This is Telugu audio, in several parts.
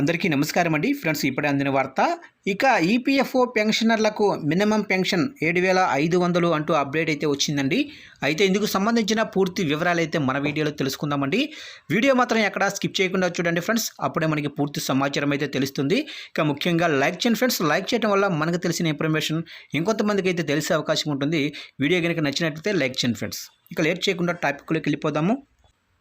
అందరికీ నమస్కారం అండి ఫ్రెండ్స్ ఇప్పుడే అందిన వార్త ఇక ఈపీఎఫ్ఓ పెన్షనర్లకు మినిమం పెన్షన్ ఏడు వేల ఐదు వందలు అంటూ అప్డేట్ అయితే వచ్చిందండి. అయితే ఇందుకు సంబంధించిన పూర్తి వివరాలు అయితే మన వీడియోలో తెలుసుకుందామండి. వీడియో మాత్రం ఎక్కడ స్కిప్ చేయకుండా చూడండి ఫ్రెండ్స్. అప్పుడే మనకి పూర్తి సమాచారం అయితే తెలుస్తుంది. ఇక ముఖ్యంగా లైక్ చేయండి ఫ్రెండ్స్. లైక్ చేయడం వల్ల మనకు తెలిసిన ఇన్ఫర్మేషన్ ఇంకొంతమందికి అయితే తెలిసే అవకాశం ఉంటుంది. వీడియో కనుక నచ్చినట్లయితే లైక్ చేయండి ఫ్రెండ్స్. ఇక లేట్ చేయకుండా టాపిక్లోకి వెళ్ళిపోదాము.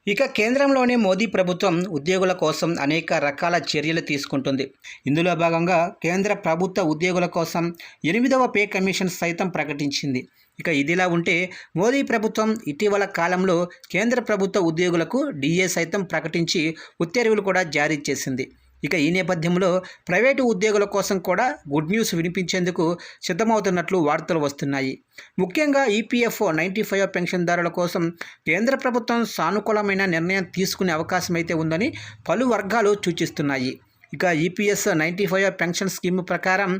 ఇక కేంద్రంలోనే మోదీ ప్రభుత్వం ఉద్యోగుల కోసం అనేక రకాల చర్యలు తీసుకుంటుంది. ఇందులో భాగంగా కేంద్ర ప్రభుత్వ ఉద్యోగుల కోసం ఎనిమిదవ పే కమిషన్ సైతం ప్రకటించింది. ఇక ఇదిలా ఉంటే మోదీ ప్రభుత్వం ఇటీవల కాలంలో కేంద్ర ప్రభుత్వ ఉద్యోగులకు డిఏ సైతం ప్రకటించి ఉత్తర్వులు కూడా జారీ చేసింది. ఇక ఈ నేపథ్యంలో ప్రైవేటు ఉద్యోగుల కోసం కూడా గుడ్ న్యూస్ వినిపించేందుకు సిద్ధమవుతున్నట్లు వార్తలు వస్తున్నాయి. ముఖ్యంగా ఈపీఎఫ్ఓ నైంటీ ఫైవ్ పెన్షన్దారుల కోసం కేంద్ర ప్రభుత్వం సానుకూలమైన నిర్ణయం తీసుకునే అవకాశం అయితే ఉందని పలు వర్గాలు సూచిస్తున్నాయి. ఇక EPS ninety five pension scheme ప్రకారం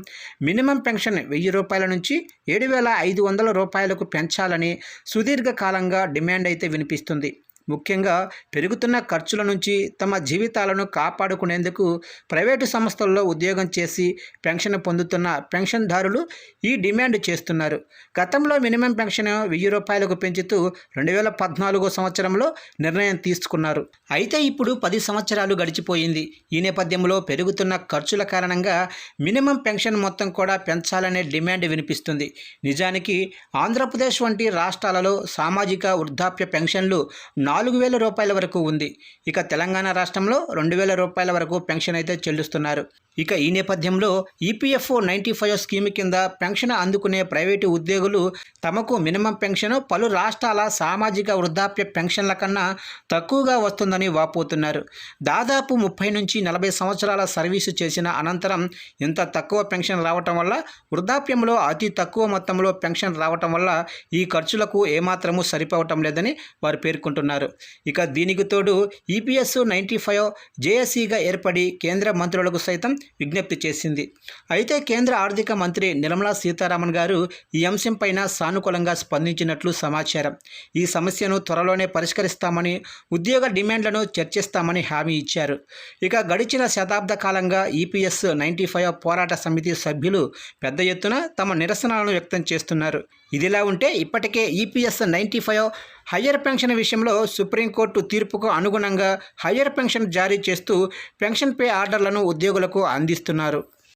మినిమం పెన్షన్ వెయ్యి రూపాయల నుంచి ఏడు వేల ఐదు వందల రూపాయలకు పెంచాలని సుదీర్ఘకాలంగా డిమాండ్ అయితే వినిపిస్తుంది. ముఖ్యంగా పెరుగుతున్న ఖర్చుల నుంచి తమ జీవితాలను కాపాడుకునేందుకు ప్రైవేటు సంస్థల్లో ఉద్యోగం చేసి పెన్షన్ పొందుతున్న పెన్షన్దారులు ఈ డిమాండ్ చేస్తున్నారు. గతంలో మినిమం పెన్షన్ వెయ్యి రూపాయలకు పెంచుతూ రెండు వేల పద్నాలుగో సంవత్సరంలో నిర్ణయం తీసుకున్నారు. అయితే ఇప్పుడు పది సంవత్సరాలు గడిచిపోయింది. ఈ నేపథ్యంలో పెరుగుతున్న ఖర్చుల కారణంగా మినిమం పెన్షన్ మొత్తం కూడా పెంచాలనే డిమాండ్ వినిపిస్తుంది. నిజానికి ఆంధ్రప్రదేశ్ వంటి రాష్ట్రాలలో సామాజిక వృద్ధాప్య పెన్షన్లు నాలుగు వేల రూపాయల వరకు ఉంది. ఇక తెలంగాణ రాష్ట్రంలో రెండు వేల రూపాయల వరకు పెన్షన్ అయితే చెల్లిస్తున్నారు. ఇక ఈ నేపథ్యంలో ఈపీఎఫ్ఓ నైంటీ ఫైవ్ స్కీమ్ కింద పెన్షన్ అందుకునే ప్రైవేటు ఉద్యోగులు తమకు మినిమం పెన్షన్ పలు రాష్ట్రాల సామాజిక వృద్ధాప్య పెన్షన్ల కన్నా తక్కువగా వస్తుందని వాపోతున్నారు. దాదాపు ముప్పై నుంచి నలభై సంవత్సరాల సర్వీసు చేసిన అనంతరం ఇంత తక్కువ పెన్షన్ రావటం వల్ల వృద్ధాప్యంలో అతి తక్కువ మొత్తంలో పెన్షన్ రావటం వల్ల ఈ ఖర్చులకు ఏమాత్రము సరిపోవటం లేదని వారు పేర్కొంటున్నారు. ఇక దీనికి తోడు ఈపీఎస్ నైంటీ ఫైవ్ జేఏసీగా ఏర్పడి కేంద్ర మంత్రులకు సైతం విజ్ఞప్తి చేసింది. అయితే కేంద్ర ఆర్థిక మంత్రి నిర్మలా సీతారామన్ గారు ఈ అంశంపైన సానుకూలంగా స్పందించినట్లు సమాచారం. ఈ సమస్యను త్వరలోనే పరిష్కరిస్తామని ఉద్యోగ డిమాండ్లను చర్చిస్తామని హామీ ఇచ్చారు. ఇక గడిచిన శతాబ్ద కాలంగా ఈపీఎస్ నైంటీ ఫైవ్ పోరాట సమితి సభ్యులు పెద్ద ఎత్తున తమ నిరసనలను వ్యక్తం చేస్తున్నారు. ఇదిలా ఉంటే ఇప్పటికే EPS ninety five higher pension విషయంలో సుప్రీంకోర్టు తీర్పుకు అనుగుణంగా హయ్యర్ పెన్షన్ జారీ చేస్తూ పెన్షన్ పే ఆర్డర్లను ఉద్యోగులకు అందిస్తున్నారు.